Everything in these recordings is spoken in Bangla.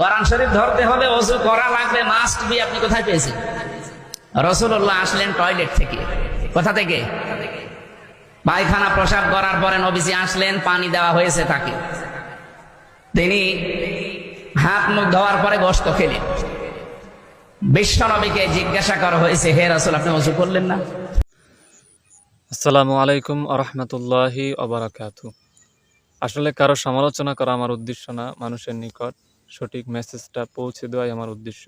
কোরআন শরীফ ধরতে হলে অজু করা লাগবে মাস্ট বি আপনি কোথায় পেয়েছেন? রসুল্লাহ আসলেন টয়লেট থেকে। কোথা থেকে? পায়খানা প্রসাব করার পরে নবীজি আসলেন, পানি দেওয়া হয়েছে তাকে। তিনি হাত মুখ ধোয়ার পরে গোস্ত খেলেন। বিশ্ব নবীকে জিজ্ঞাসা করা হয়েছে, হে রসুল, আপনি অজু করলেন না? আসসালামু আলাইকুম আরহামতুল্লাহি আসলে কারও সমালোচনা করা আমার উদ্দেশ্য না, মানুষের নিকট। সঠিক মেসেজটা পৌঁছে দেওয়াই আমার উদ্দেশ্য।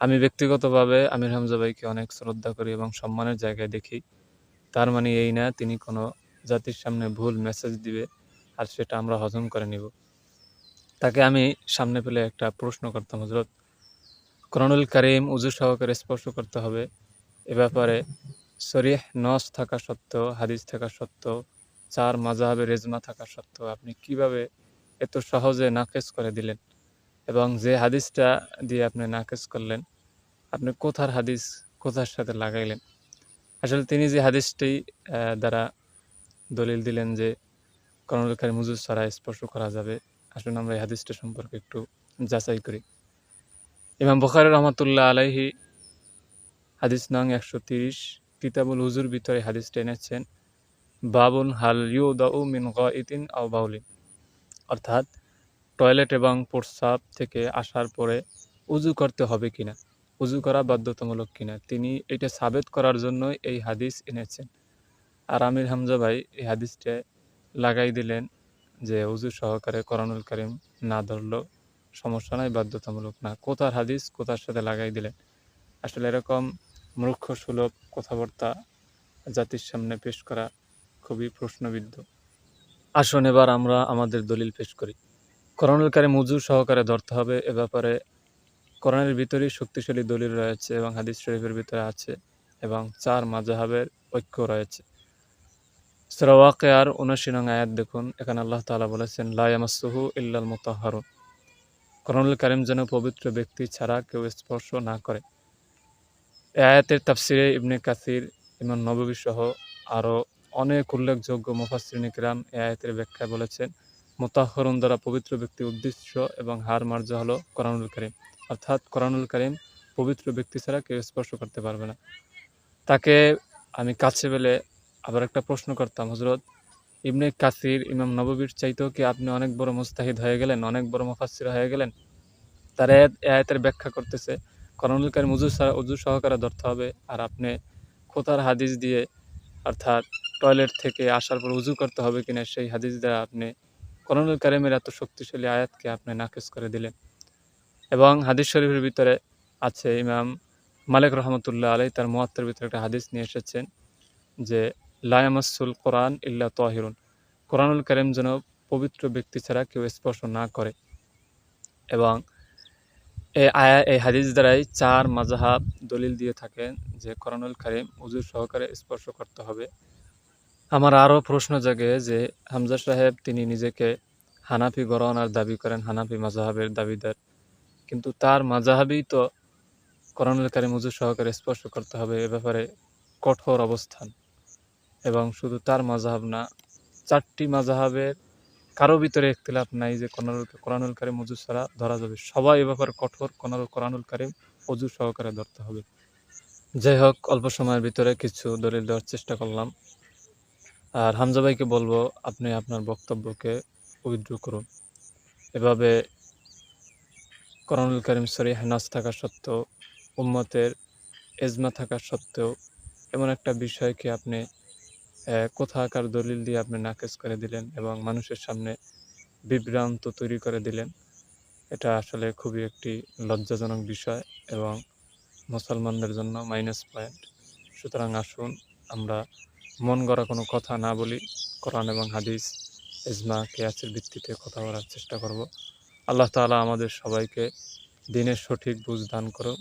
আমি ব্যক্তিগতভাবে আমির হামজা ভাইকে অনেক শ্রদ্ধা করি এবং সম্মানের জায়গায় দেখি। তার মানে এই না, তিনি কোনো জাতির সামনে ভুল মেসেজ দিবে আর সেটা আমরা হজম করে নিব। তাকে আমি সামনে পেলে একটা প্রশ্ন করতাম হজরত করণুল করিম উজু সহকারে স্পর্শ করতে হবে। এ ব্যাপারে শরীহ নস থাকা সত্ত্বেও, হাদিস থাকা সত্ত্বেও, চার মাজাহাবে রেজমা থাকা সত্ত্বেও আপনি কীভাবে এত সহজে নাকেচ করে দিলেন? এবং যে হাদিসটা দিয়ে আপনি নাকেচ করলেন, আপনি কোথার হাদিস কোথার সাথে লাগাইলেন? আসলে তিনি যে হাদিসটি দ্বারা দলিল দিলেন যে করণলকারী মুজুর ছাড়া স্পর্শ করা যাবে আসলে আমরা এই হাদিসটা সম্পর্কে একটু যাচাই করি। ইমাম বখারি রহমতুল্লাহ আলাইহি হাদিস নং একশো তিরিশ, কিতাবুল হুজুর ভিতরে হাদিসটা এনেছেন, বাবুন হাল ইউ দাউ মিন ইতিন আও বাউলিন। অর্থাৎ টয়লেট এবং প্রস্রাব থেকে আসার পরে উজু করতে হবে কিনা, উজু করা বাধ্যতামূলক কিনা, তিনি এটা সাবেত করার জন্য এই হাদিস এনেছেন। আর আমির হামজা ভাই এই হাদিসটা লাগাই দিলেন যে উজু সহকারে করানুল করিম না ধরলেও সমস্যা নাই, বাধ্যতামূলক না। কোথার হাদিস, কোথার সাথে লাগাই দিলেন? আসলে এরকম মূর্খ, সুলভ কথাবার্তা জাতির সামনে পেশ করা খুবই প্রশ্নবিদ্ধ। আসুন এবার আমরা আমাদের দলিল পেশ করি। করণের মুজু সহকারে ধরতে হবে। এ ব্যাপারে করণের ভিতরেই শক্তিশালী দলিল রয়েছে এবং হাদিস শরীফের ভিতরে আছে এবং চার মাজাহাবের ঐক্য রয়েছে। সরাওয়াকে আর উনআশি নং আয়াত দেখুন। এখানে আল্লাহ তাআলা বলেছেন লায়ামাসুহু ইল্লাল মুতাহহারুন করণুল কারিম যেন পবিত্র ব্যক্তি ছাড়া কেউ স্পর্শ না করে। এ আয়াতের তাফসিরে ইবনে কাসির ইমান নববী সহ আরও অনেক উল্লেখযোগ্য মুফাসরিন ইকরাম এ আয়াতের ব্যাখ্যায় বলেছেন মোতাহরুন দ্বারা পবিত্র ব্যক্তি উদ্দেশ্য এবং হার মার্জ হলো কোরআনুল করিম। অর্থাৎ কোরআনুল করিম পবিত্র ব্যক্তি ছাড়া কেউ স্পর্শ করতে পারবে না। তাকে আমি কাছে পেলে আবার একটা প্রশ্ন করতাম হজরত ইবনে কাসির, ইমাম নববীর চাইতেও কি আপনি অনেক বড় মুস্তাহিদ হয়ে গেলেন, অনেক বড় মুফাসসির হয়ে গেলেন? তার এ আয়াতের ব্যাখ্যা করতেছে করণুল কারিম উজু উজু সহকারে ধরতে হবে আর আপনি খোতার হাদিস দিয়ে, অর্থাৎ টয়লেট থেকে আসার পর উজু করতে হবে কিনা সেই হাদিস দ্বারা আপনি করণুল কারিমের এত শক্তিশালী আয়াতকে আপনি নাকেশ করে দিলেন। এবং হাদিস শরীফের ভিতরে আছে, ইমাম মালিক রহমতুল্লাহ আলাই তার মুয়াত্তের ভিতরে একটা হাদিস নিয়ে এসেছেন যে লায়ামাসুল কোরআন ইল্লা তহিরুন। কোরআনুল কারিম যেন পবিত্র ব্যক্তি ছাড়া কেউ স্পর্শ না করে। এবং এই আয়া, এই হাদিস দ্বারাই চার মাজাহাব দলিল দিয়ে থাকেন যে, কোরআনুল কারিম উজুর সহকারে স্পর্শ করতে হবে। আমার আরও প্রশ্ন জাগে যে হামজা সাহেব তিনি নিজেকে হানাফি গরনার দাবি করেন, হানাফি মাজাহাবের দাবিদার। কিন্তু তার মাজাহাবই তো কোরআনুল কারিম উজুর সহকারে স্পর্শ করতে হবে এ ব্যাপারে কঠোর অবস্থান। এবং শুধু তার মাজাহাব না, চারটি মাজাহাবের কারও ভিতরে একতলাপ নাই যে কোরআনুল কোরআনুল কারিম অজু ছাড়া ধরা যাবে। সবাই এ ব্যাপারে কঠোর কোরআন কোরআনুল কারিম অজু সহকারে ধরতে হবে। যাই হোক, অল্প সময়ের ভিতরে কিছু দলিল দেওয়ার চেষ্টা করলাম। আর হামজা ভাইকে বলব, আপনি আপনার বক্তব্যকে উইথড্র করুন। এভাবে কোরআনুল করিম সরি হেনাস থাকা সত্ত্বেও, উম্মতের এজমা থাকা সত্ত্বেও এমন একটা বিষয়কে আপনি কোথাকার দলিল দিয়ে আপনি নাকেচ করে দিলেন এবং মানুষের সামনে বিভ্রান্ত তৈরি করে দিলেন, এটা আসলে খুবই একটি লজ্জাজনক বিষয় এবং মুসলমানদের জন্য মাইনাস পয়েন্ট সুতরাং আসুন, আমরা মন গড়া কোনো কথা না বলি কোরআন এবং হাদিস, ইজমা, কেয়াসের ভিত্তিতে কথা বলার চেষ্টা করব। আল্লাহ তালা আমাদের সবাইকে দিনের সঠিক বুঝ দান করুন